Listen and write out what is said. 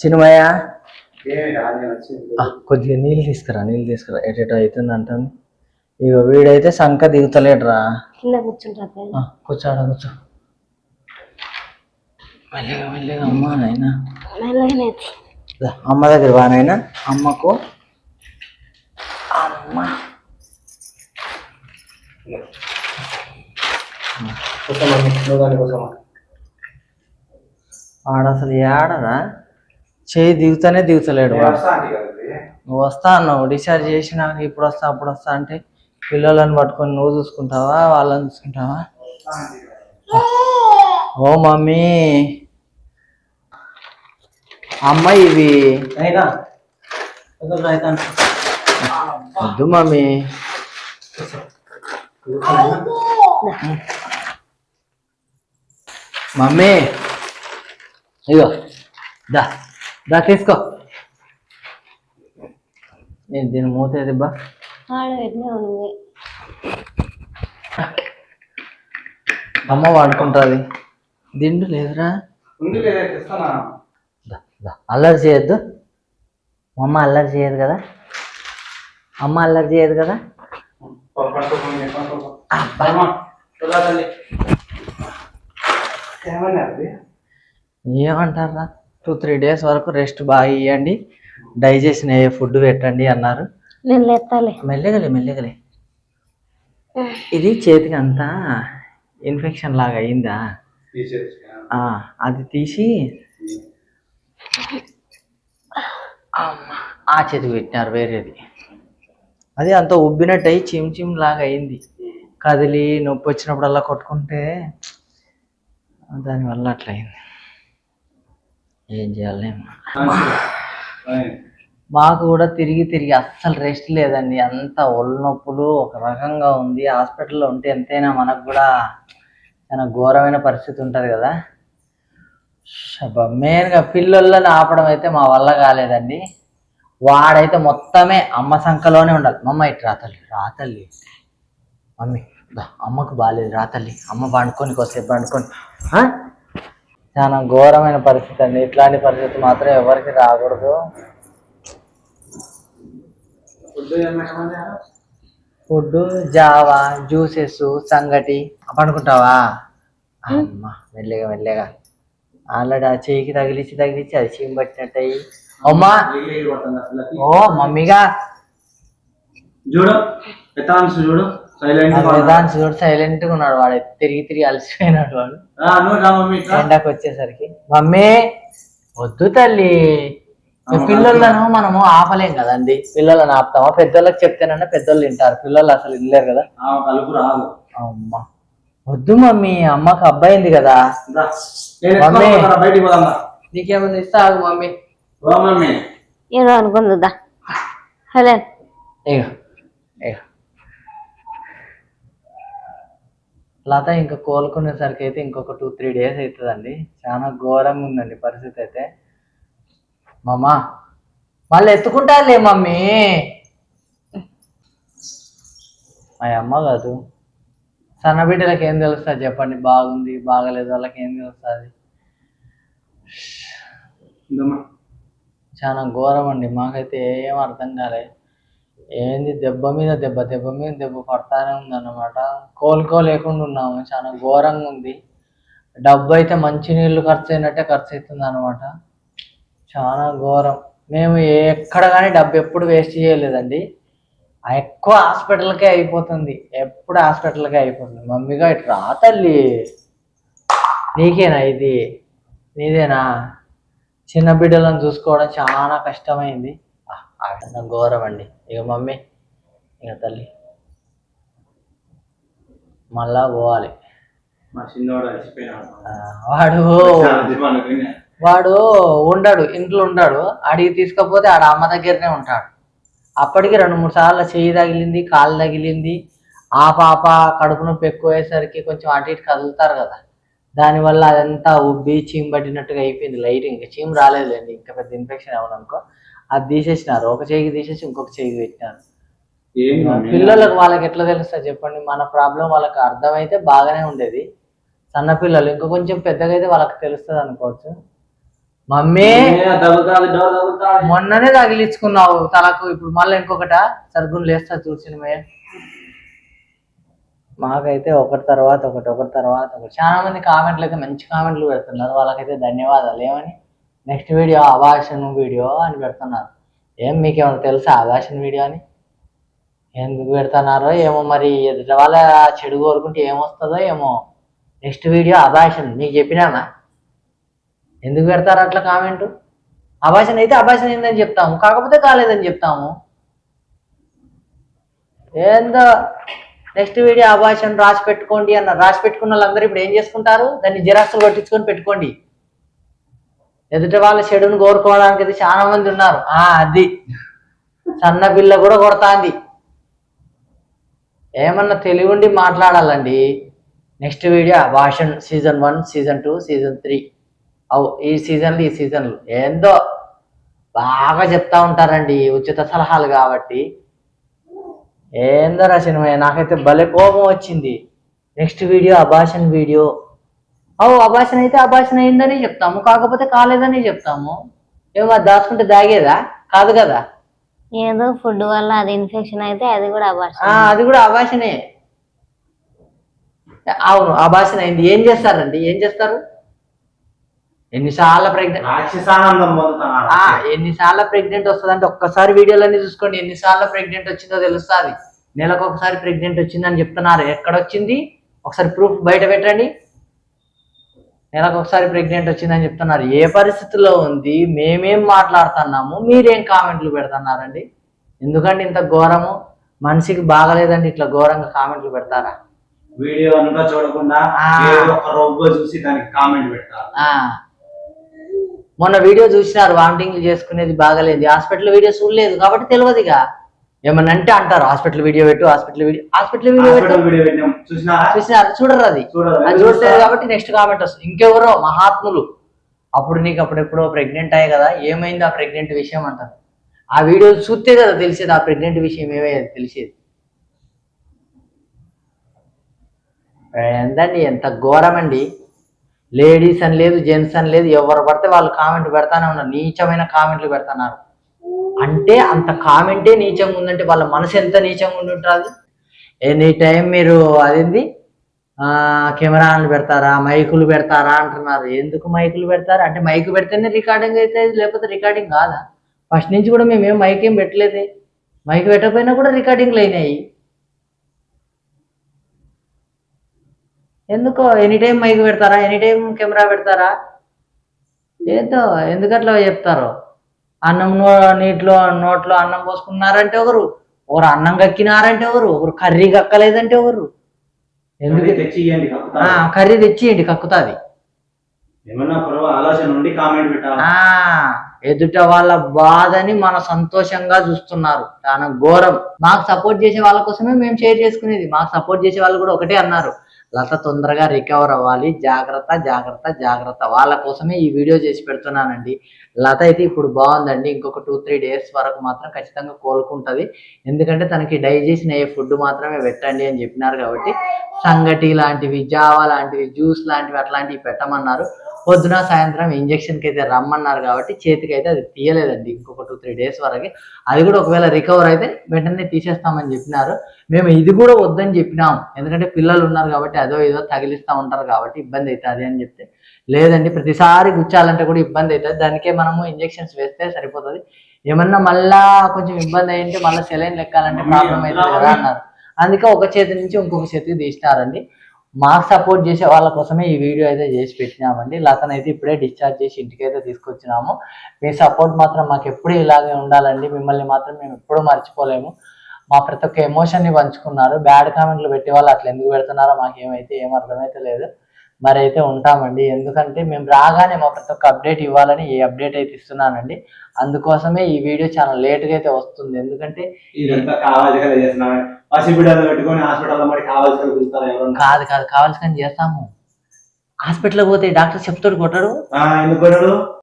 సినిమాయా? కొద్దిగా నీళ్ళు తీసుకురా నీళ్ళు తీసుకురా. ఎటెటో అవుతుంది అంటుంది. ఇక వీడైతే సంక దిగుతలేడురా. కూర్చోడా కూర్చో మెల్లిగా మెల్లిగా అమ్మ నాయనా. అమ్మ దగ్గర బానైనా అమ్మకు. అమ్మ. వాడు అసలు ఏడరా? చేయి దిగుతానే దిగుతలేడు ఇది. నువ్వు వస్తా అన్నావు డిశ్చార్జ్ చేసినాక ఇప్పుడు వస్తా అప్పుడు వస్తా అంటే పిల్లలను పట్టుకొని నువ్వు చూసుకుంటావా వాళ్ళని చూసుకుంటావా. ఓ మమ్మీ అమ్మ ఇవి. వద్దు మమ్మీ మమ్మీ ఇగో దా దా తీసుకో. నేను దీని మూత ఏది బా? ఆడ పెట్టినా ఉంది? అమ్మ వాడుకుంటుంది. దిండు లేదురా. అల్లరి చేయొద్దు. అమ్మ అల్లరి చేయదు కదా. అమ్మ అల్లరి చేయదు కదా? ఏమంటారా టూ త్రీ డేస్ వరకు రెస్ట్ బాగా ఇవ్వండి డైజెషన్ అయ్యే ఫుడ్ పెట్టండి అన్నారు. నేను మెల్లగలే మెల్లగలే. ఇది చేతికి అంతా ఇన్ఫెక్షన్ లాగా అయిందా? అది తీసి ఆ చేతికి పెట్టినారు వేరేది. అది అంత ఉబ్బినట్టు అయ్యి చిమ్ చిమ్ లాగా అయింది. కదిలి నొప్పి వచ్చినప్పుడల్లా కొట్టుకుంటే దానివల్ల అట్లా అయింది ఏం చేయాలేమో అయ్. మాకు కూడా తిరిగి తిరిగి అస్సలు రెస్ట్ లేదండి. అంత ఒళ్ళు నొప్పులు ఒక రకంగా ఉంది. హాస్పిటల్లో ఉంటే ఎంతైనా మనకు కూడా చాలా ఘోరమైన పరిస్థితి ఉంటుంది కదా. మెయిన్గా పిల్లలను ఆపడం అయితే మా వల్ల కాలేదండి. వాడైతే మొత్తమే అమ్మ సంఖలోనే ఉండాలి. మమ్మ ఇటు రాతల్లి రాతల్లి మమ్మీ అమ్మకు బాగాలేదు రాతల్లి అమ్మ పండుకొని కొద్దిసేపు పండుకొని? చాలా ఘోరమైన పరిస్థితి అండి. ఇట్లాంటి పరిస్థితి మాత్రం ఎవరికి రాకూడదు. ఫుడ్ జావా జ్యూసెస్ సంగటి. పండుకుంటావా? అమ్మ మెల్లగా మెల్లగా. ఆల్రెడీ ఆ చేయికి తగిలిచ్చి తగిలిచ్చి అది చీమ పట్టినట్టు అయ్యి అమ్మా. ఓ మమ్మీగా. చూడు చూడు? చూడు సైలెంట్గా ఉన్నాడు వాడు. తిరిగి తిరిగి అలసిపోయినాడు వాడు. ఎండకు వచ్చేసరికి. మమ్మీ వద్దు తల్లి. పిల్లలను మనము ఆపలేం కదండి. పిల్లలను ఆపుతామా? పెద్దోళ్ళకి చెప్తేనన్నా పెద్దోళ్ళు వింటారు పిల్లలు అసలు వినలేరు కదా. అమ్మ. వద్దు మమ్మీ అమ్మకి అబ్బాయింది కదా. మమ్మీ. నీకేమైనా ఇస్తా ఆగు మమ్మీ. మమ్మీ. ఏదో అనుకుందా హలో. ఇగో ఇగో. లత ఇంకా కోలుకునేసరికి అయితే ఇంకొక టూ త్రీ డేస్ అవుతుందండి చాలా ఘోరంగా ఉందండి పరిస్థితి అయితే. మమ్మా మళ్ళీ ఎత్తుకుంటాలే మమ్మీ. మా అమ్మ కాదు. సన్న బిడ్డలకి ఏం తెలుస్తుంది చెప్పండి? బాగుంది బాగలేదు వాళ్ళకి ఏం తెలుస్తుంది. చాలా ఘోరం అండి. మాకైతే ఏం అర్థం కాలే. ఏంది దెబ్బ మీద దెబ్బ దెబ్బ మీద దెబ్బ పడతానే ఉందన్నమాట. కోలుకోలేకుండా ఉన్నాము చాలా ఘోరంగా ఉంది. డబ్బు అయితే మంచి నీళ్ళు ఖర్చు అయినట్టే ఖర్చు అవుతుంది అనమాట చాలా ఘోరం. మేము ఎక్కడ కానీ డబ్బు ఎప్పుడు వేస్ట్ చేయలేదండి. ఎక్కువ హాస్పిటల్కే అయిపోతుంది. ఎప్పుడు హాస్పిటల్కే అయిపోతుంది. మమ్మీగా ఇటు రా తల్లి. నీకేనా ఇది? నీదేనా? చిన్న బిడ్డలను చూసుకోవడం చాలా కష్టమైంది. ఆ, ఆ ఘోరం అండి. ఇక మమ్మీ ఇక తల్లి. మళ్ళా పోవాలి. వాడు వాడు ఉండడు ఇంట్లో ఉండడు. అడిగి తీసుకపోతే ఆడ అమ్మ దగ్గరనే ఉంటాడు. అప్పటికి రెండు మూడు సార్లు చెయ్యి తగిలింది కాలు తగిలింది. ఆ పాప కడుపు నొప్పి ఎక్కువ అయ్యేసరికి కొంచెం అటు ఇటు కదులుతారు కదా. దానివల్ల అదంతా ఉబ్బి చీమ పట్టినట్టుగా అయిపోయింది లైట్ ఇంకా చీమ రాలేదులేండి ఇంకా పెద్ద ఇన్ఫెక్షన్ అవ్వనుకో అది తీసేసినారు. ఒక చెయ్యికి తీసేసి ఇంకొక చెయ్యికి పెట్టినారు? పిల్లలకు వాళ్ళకి ఎట్లా తెలుస్తుంది చెప్పండి? మన ప్రాబ్లం వాళ్ళకి అర్థమైతే బాగానే ఉండేది. సన్న పిల్లలు ఇంకా కొంచెం పెద్దగా అయితే వాళ్ళకి తెలుస్తుంది అనుకోవచ్చు. మమ్మీ మొన్ననే తగిలించుకున్నావు తలకు. ఇప్పుడు మళ్ళీ ఇంకొకట. సరుగులు లేస్తా చూసినమే మాకైతే ఒకటి తర్వాత ఒకటి ఒకటి తర్వాత ఒకటి. చాలా మంది కామెంట్లు అయితే మంచి కామెంట్లు పెడుతున్నారు. వాళ్ళకైతే ధన్యవాదాలు. ఏమని? నెక్స్ట్ వీడియో అభాషణ వీడియో అని పెడుతున్నారు. ఏం మీకేమైనా తెలుసా అభాషణ వీడియో అని? ఎందుకు పెడుతున్నారో ఏమో మరి ఎదుటి వాళ్ళ చెడు కోరుకుంటే ఏమొస్తుందో ఏమో. నెక్స్ట్ వీడియో అభాషణ నీకు చెప్పినామా ఎందుకు పెడతారు అట్లా కామెంటు అభాషణ అయితే అభాషణ ఏందని చెప్తాము కాకపోతే కాలేదని చెప్తాము. ఏందో? నెక్స్ట్ వీడియో అభాషణ రాసి పెట్టుకోండి అన్న రాసి పెట్టుకున్న వాళ్ళందరూ ఇప్పుడు ఏం చేసుకుంటారు? దాన్ని జిరాక్స్ కొట్టించుకొని పెట్టుకోండి. ఎదుటి వాళ్ళ చెడును కోరుకోవడానికి అయితే చాలా మంది ఉన్నారు. ఆ అది. సన్న పిల్ల కూడా కొడతాంది. ఏమన్నా తెలివిండి మాట్లాడాలండి. Next video భాషణ్ season one season two season three. అవు ఈ సీజన్లు ఈ సీజన్లు. ఏందో బాగా చెప్తా ఉంటారండి ఉచిత సలహాలు కాబట్టి. ఏందో రా సినిమా నాకైతే భలే కోపం వచ్చింది. Next video abortion video. అవు అభాషణ అయితే అభాషణ అయిందని చెప్తాము కాకపోతే కాలేదని చెప్తాము. ఏమో అది దాచుకుంటే దాగేదా? కాదు కదా? ఏదో ఫుడ్ వల్ల అది ఇన్ఫెక్షన్ అయితే అది కూడా ఆ అది కూడా అభాషణే అవును అభాషణ అయింది ఏం చేస్తారండి? ఏం చేస్తారు? ఎన్నిసార్లు ప్రెగ్నెంట్ రాక్షసానందం పొందుతున్నారు. ఆ ఎన్నిసార్లు ప్రెగ్నెంట్ వస్తుందంటే ఒక్కసారి వీడియోలన్నీ చూసుకోండి. ఎన్నిసార్లు ప్రెగ్నెంట్ వచ్చిందో తెలుస్తుంది నెలకు ఒకసారి ప్రెగ్నెంట్ వచ్చిందని చెప్తున్నారు. ఎక్కడ వచ్చింది? ఒకసారి ప్రూఫ్ బయట పెట్టండి. నెలకు ఒకసారి ప్రెగ్నెంట్ వచ్చిందని చెప్తున్నారు. ఏ పరిస్థితిలో ఉంది? మేమేం మాట్లాడుతున్నాము? మీరేం కామెంట్లు పెడుతున్నారండి? ఎందుకంటే ఇంత ఘోరము? మనిషికి బాగలేదండి ఇట్లా ఘోరంగా కామెంట్లు పెడతారా? వీడియో అంతా చూడకుండా చూసి దానికి కామెంట్ మొన్న వీడియో చూసినారు వామిటింగ్లు చేసుకునేది బాగలేదు. హాస్పిటల్ వీడియో చూడలేదు కాబట్టి తెలియదుగా ఏమన్నా అంటే అంటారు హాస్పిటల్ వీడియో పెట్టు హాస్పిటల్ వీడియో హాస్పిటల్ వీడియో పెట్టు. చూసినారు చూడరు అది. చూడరు. అది చూడలేదు కాబట్టి నెక్స్ట్ కామెంట్ వస్తుంది. ఇంకెవరో మహాత్ములు. అప్పుడు నీకు అప్పుడెప్పుడో ప్రెగ్నెంట్ అయ్యాయి కదా ఏమైంది ఆ ప్రెగ్నెంట్ విషయం అంటారు. ఆ వీడియో చూస్తే కదా తెలిసేది ఆ ప్రెగ్నెంట్ విషయం ఏమయ్యేది తెలిసేది. ఎంతండి ఎంత ఘోరం అండి లేడీస్ అని లేదు జెంట్స్ అని లేదు ఎవరు పడితే వాళ్ళు కామెంట్ పెడతానే ఉన్నారు. నీచమైన కామెంట్లు పెడుతున్నారు. అంటే అంత కామెంటే నీచంగా ఉందంటే వాళ్ళ మనసు ఎంత నీచంగా ఉండి ఉంటుంది ఎనీ టైం మీరు అదేంది? కెమెరాలు పెడతారా? మైకులు పెడతారా అంటున్నారు. ఎందుకు మైకులు పెడతారా? అంటే మైక్ పెడితేనే రికార్డింగ్ అవుతుంది లేకపోతే రికార్డింగ్ కాదా? ఫస్ట్ నుంచి కూడా మేము ఏం మైక్ ఏం పెట్టలేదే. మైక్ పెట్టకపోయినా కూడా రికార్డింగ్లు అయినాయి. ఎందుకో? ఎనీ టైం మైక్ పెడతారా? ఎనీ టైం కెమెరా పెడతారా? ఏదో ఎందుకట్లా చెప్తారు? అన్నం నీటిలో నోట్లో అన్నం పోసుకున్నారంటే ఒకరు ఒకరు అన్నం కక్కినారంటే ఒకరు ఒకరు కర్రీ కక్కలేదంటే ఒకరు ఎందుకు. కర్రీ తెచ్చియండి కక్కుతాది. ఎదుట వాళ్ళ బాధని మన సంతోషంగా చూస్తున్నారు. చాలా ఘోరం. మాకు సపోర్ట్ చేసే వాళ్ళ కోసమే మేము షేర్ చేసుకునేది. మాకు సపోర్ట్ చేసే వాళ్ళు కూడా ఒకటే అన్నారు. లత తొందరగా రికవర్ అవ్వాలి. జాగ్రత్త జాగ్రత్త జాగ్రత్త. వాళ్ళ కోసమే ఈ వీడియో చేసి పెడుతున్నానండి. లత అయితే ఇప్పుడు బాగుందండి. ఇంకొక టూ త్రీ డేస్ వరకు మాత్రం ఖచ్చితంగా కోలుకుంటుంది. ఎందుకంటే తనకి డైజెషన్ అయ్యే ఫుడ్ మాత్రమే పెట్టండి అని చెప్పినారు కాబట్టి సంగటి లాంటివి జావా లాంటివి జ్యూస్ లాంటివి అట్లాంటివి పెట్టమన్నారు. పొద్దున సాయంత్రం ఇంజక్షన్కి అయితే రమ్మన్నారు కాబట్టి చేతికి అయితే అది తీయలేదండి ఇంకొక టూ త్రీ డేస్ వరకు. అది కూడా ఒకవేళ రికవర్ అయితే వెంటనే తీసేస్తామని చెప్పినారు. మేము ఇది కూడా వద్దని చెప్పినాం. ఎందుకంటే పిల్లలు ఉన్నారు కాబట్టి అదో ఏదో తగిలిస్తూ ఉంటారు కాబట్టి ఇబ్బంది అవుతుంది అని చెప్తే. లేదండి ప్రతిసారి గుచ్చాలంటే కూడా ఇబ్బంది అవుతుంది. దానికే మనము ఇంజెక్షన్స్ వేస్తే సరిపోతుంది. ఏమన్నా మళ్ళా కొంచెం ఇబ్బంది అయ్యింటే మళ్ళీ సెలైన్ లెక్కాలంటే ప్రాబ్లం అవుతుంది కదా అన్నారు. అందుకే ఒక చేతి నుంచి ఇంకొక చేతికి తీసినారండి. మాకు సపోర్ట్ చేసే వాళ్ళ కోసమే ఈ వీడియో అయితే చేసి పెట్టినామండి. లతన్ అయితే ఇప్పుడే డిశ్చార్జ్ చేసి ఇంటికి అయితే తీసుకొచ్చినాము. మీ సపోర్ట్ మాత్రం మాకు ఎప్పుడు ఇలాగే ఉండాలండి. మిమ్మల్ని మాత్రం మేము ఎప్పుడూ మర్చిపోలేము. మా ప్రతి ఒక్క ఎమోషన్ని పంచుకున్నారు. బ్యాడ్ కామెంట్లు పెట్టే వాళ్ళు అట్లా ఎందుకు పెడుతున్నారో మాకు ఏమైతే ఏం అర్థమైతే లేదు. మరి అయితే ఉంటామండి. ఎందుకంటే మేము రాగానే మా ప్రతి ఒక్క అప్డేట్ ఇవ్వాలని ఈ అప్డేట్ అయితే ఇస్తున్నానండి. అందుకోసమే ఈ వీడియో చాలా లేట్గా అయితే వస్తుంది. ఎందుకంటే కదా కాదు కావాల్సిన చేస్తాము. హాస్పిటల్కి పోతే డాక్టర్ చెప్తాడు కొట్టడు?